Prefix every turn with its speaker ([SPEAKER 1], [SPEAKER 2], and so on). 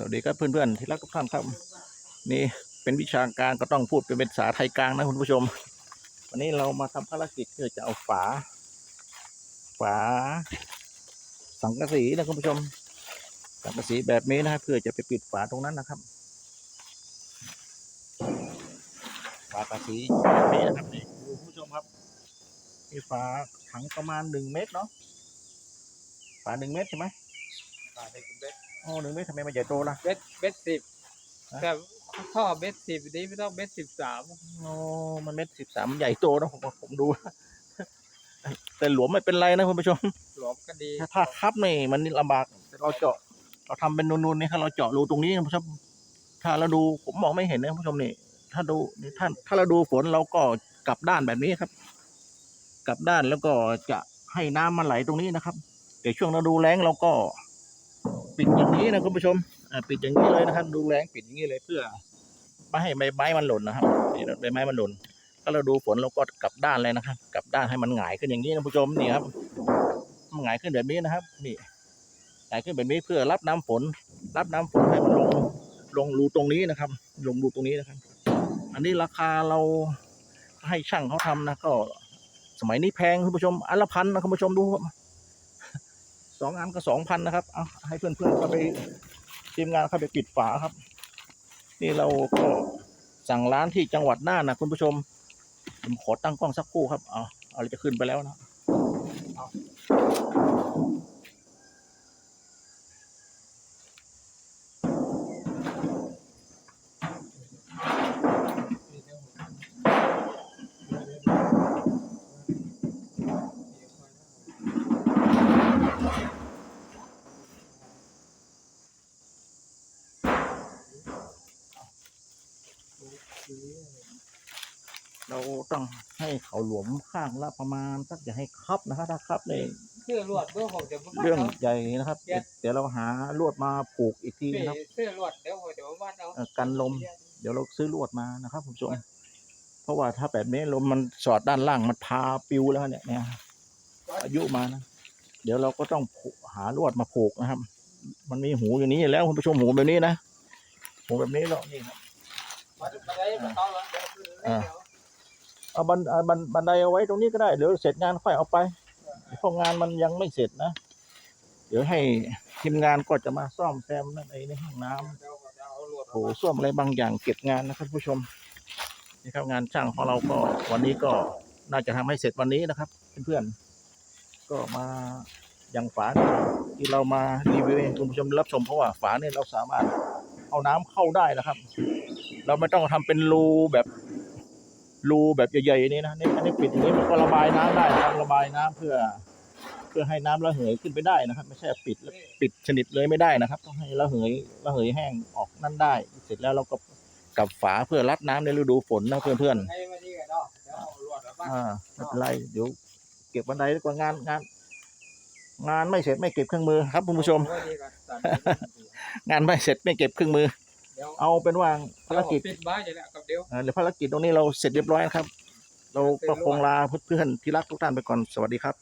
[SPEAKER 1] สวัสดีครับเพื่อนๆที่รักทุกท่านครับ นี่เป็นวิชาการก็ต้องพูดเป็นภาษาไทยกลางนะคุณผู้ชม วันนี้เรามาทำภารกิจเพื่อจะเอาฝา ฝา สังกะสีนะคุณผู้ชม สังกะสีแบบนี้นะเพื่อจะไปปิดฝาตรงนั้นนะครับฝาสังกะสีแบบนี้นะครับนี่คุณผู้ชมครับมีฝาถังประมาณหนึ่งเมตรเนาะฝาหนึ่งเมตรใช่ไหม
[SPEAKER 2] ฝาเด็กเบส
[SPEAKER 1] โอ้หนึ่งเมตรทำไมมันใหญ่โตล่ะ
[SPEAKER 2] เบสเบสสิบ
[SPEAKER 1] ฮะ
[SPEAKER 2] แต่ท่อเบสสิบนี้ไม่ต้องเบสสิบสาม
[SPEAKER 1] โอ้มันเม็ดสิบสามใหญ่โตนะผมผมดู แต่หลวมไม่เป็นไรนะคุณผู้ชม
[SPEAKER 2] หลวมก็ดี
[SPEAKER 1] ถ้าถ้าคับนี่มันลำบากแต่เราเจาะ เราทำเป็นนูนๆนี่ถ้าเราเจาะรูตรงนี้คุณผู้ชมถ้าเราดูผมมองไม่เห็นนะคุณผู้ชมนี่ ถ้าดูนี่ถ้าถ้าเราดูฝนเราก็กลับด้านแบบนี้ครับ กลับด้านแล้วก็จะให้น้ำมันไหลตรงนี้นะครับ แต่ช่วงเราดูแล้งเราก็ ปิดอย่างนี้นะคุณผู้ชมปิดอย่างนี้เลยนะครับ ดูแล้งปิดอย่างนี้เลยเพื่อไม่ให้ใบไม้มันหล่นนะครับนี่ใบไม้มันหล่นถ้าเราดูฝนเราก็กลับด้านเลยนะครับ กลับด้านให้มันหงายขึ้นอย่างนี้นะผู้ชมนี่ครับมันหงายขึ้นแบบนี้นะครับ นี่หงายขึ้นแบบนี้เพื่อรับน้ำฝน รับน้ำฝนให้มันลงลงรูตรงนี้นะครับ ลงรูตรงนี้นะครับ อันนี้ราคาเราให้ช่างเขาทำนะก็ สมัยนี้แพงคุณผู้ชมอันละพันนะคุณผู้ชมดูครับ สองอันก็สองพันนะครับเอาให้เพื่อนๆเข้าไปทีมงานเข้าไปปิดฝาครับ นี่เราก็สั่งร้านที่จังหวัดน่านนะคุณผู้ชม ผมขอตั้งกล้องสักครู่ครับ เอาเอาเรจะขึ้นไปแล้วนะเอา เราต้องให้เขาหลวมข้างละประมาณสักอย่าให้คับนะครับถ้าคับเนี่ย
[SPEAKER 2] เสื้อลวดเบอร์หกเดี๋ยวผม
[SPEAKER 1] เรื่อง
[SPEAKER 2] วัด
[SPEAKER 1] ใหญ่นะครับ
[SPEAKER 2] เดี๋ยว
[SPEAKER 1] เดี๋ยวเราหาลวดมาผูกอีกที
[SPEAKER 2] เอา
[SPEAKER 1] นะครับ
[SPEAKER 2] เสื้อลวดเดี๋ยวผมเดี๋ยววัดเอา
[SPEAKER 1] เอ่อกันลม เดี๋ยวเราซื้อลวดมานะครับคุณผู้ชมเพราะว่าถ้าแบบนี้ลมมันสอดด้านล่างมันพาปิวแล้วเนี่ยเนี่ยอายุมานะเดี๋ยวเราก็ต้องผูกหาลวดมาผูกนะครับ มันมีหูอย่างนี้อยู่แล้วคุณผู้ชมหูแบบนี้นะหูแบบนี้แล้วนี่ครับ
[SPEAKER 2] เอา
[SPEAKER 1] บันบันบันไดเอาไว้ตรงนี้ก็ได้เดี๋ยวเสร็จงานค่อยเอาไปเพราะงานมันยังไม่เสร็จนะ เดี๋ยวให้ทีมงานก็จะมาซ่อมแซมนั่นไอ้ในห้องน้ำ
[SPEAKER 2] เดี๋ยวเดี๋ยวเอาลวด
[SPEAKER 1] โถส้วมอะไรบางอย่างเก็บงานนะครับผู้ชมนี่ครับงานช่างของเราก็วันนี้ก็น่าจะทำให้เสร็จวันนี้นะครับ เพื่อนๆก็มาอย่างฝาที่เรามารีวิวให้คุณผู้ชมรับชมเพราะว่าฝาเนี่ยเราสามารถเอาน้ำเข้าได้นะครับ เราไม่ต้องทำเป็นรูแบบรูแบบใหญ่ๆนี่นะนี่อันนี้ปิดอย่างนี้มันก็ระบายน้ำได้นะครับระบายน้ำเพื่อ เพื่อให้น้ำระเหยขึ้นไปได้นะครับ ไม่ใช่ปิดแล้วปิดชนิดเลยไม่ได้นะครับ ต้องให้ระเหยระเหยแห้งออกนั่นได้ เสร็จแล้วเราก็กลับฝาเพื่อรับน้ำในฤดูฝนนะเพื่อน
[SPEAKER 2] ให้มาดีกันเนาะเดี๋ยวเอาลวดเอา
[SPEAKER 1] ๆ
[SPEAKER 2] วัด
[SPEAKER 1] อ่าไม่เป็นไรเดี๋ยวเก็บบันไดดีกว่างานงานงานไม่เสร็จไม่เก็บเครื่องมือครับคุณผู้ชม
[SPEAKER 2] เอาไว้ดีก่อนตัด
[SPEAKER 1] งานไม่เสร็จไม่เก็บเครื่องมือ
[SPEAKER 2] เดี๋ยว
[SPEAKER 1] เอาเป็นว่าภารกิจ
[SPEAKER 2] เดี๋ยวผมปิดบ้านอยู่แล้วกับเดี๋ยว
[SPEAKER 1] เอ่อเดี๋ยวภารกิจตรงนี้เราเสร็จเรียบร้อยนะครับ เราก็คงลาเพื่อนๆที่รักทุกท่านไปก่อนสวัสดีครับ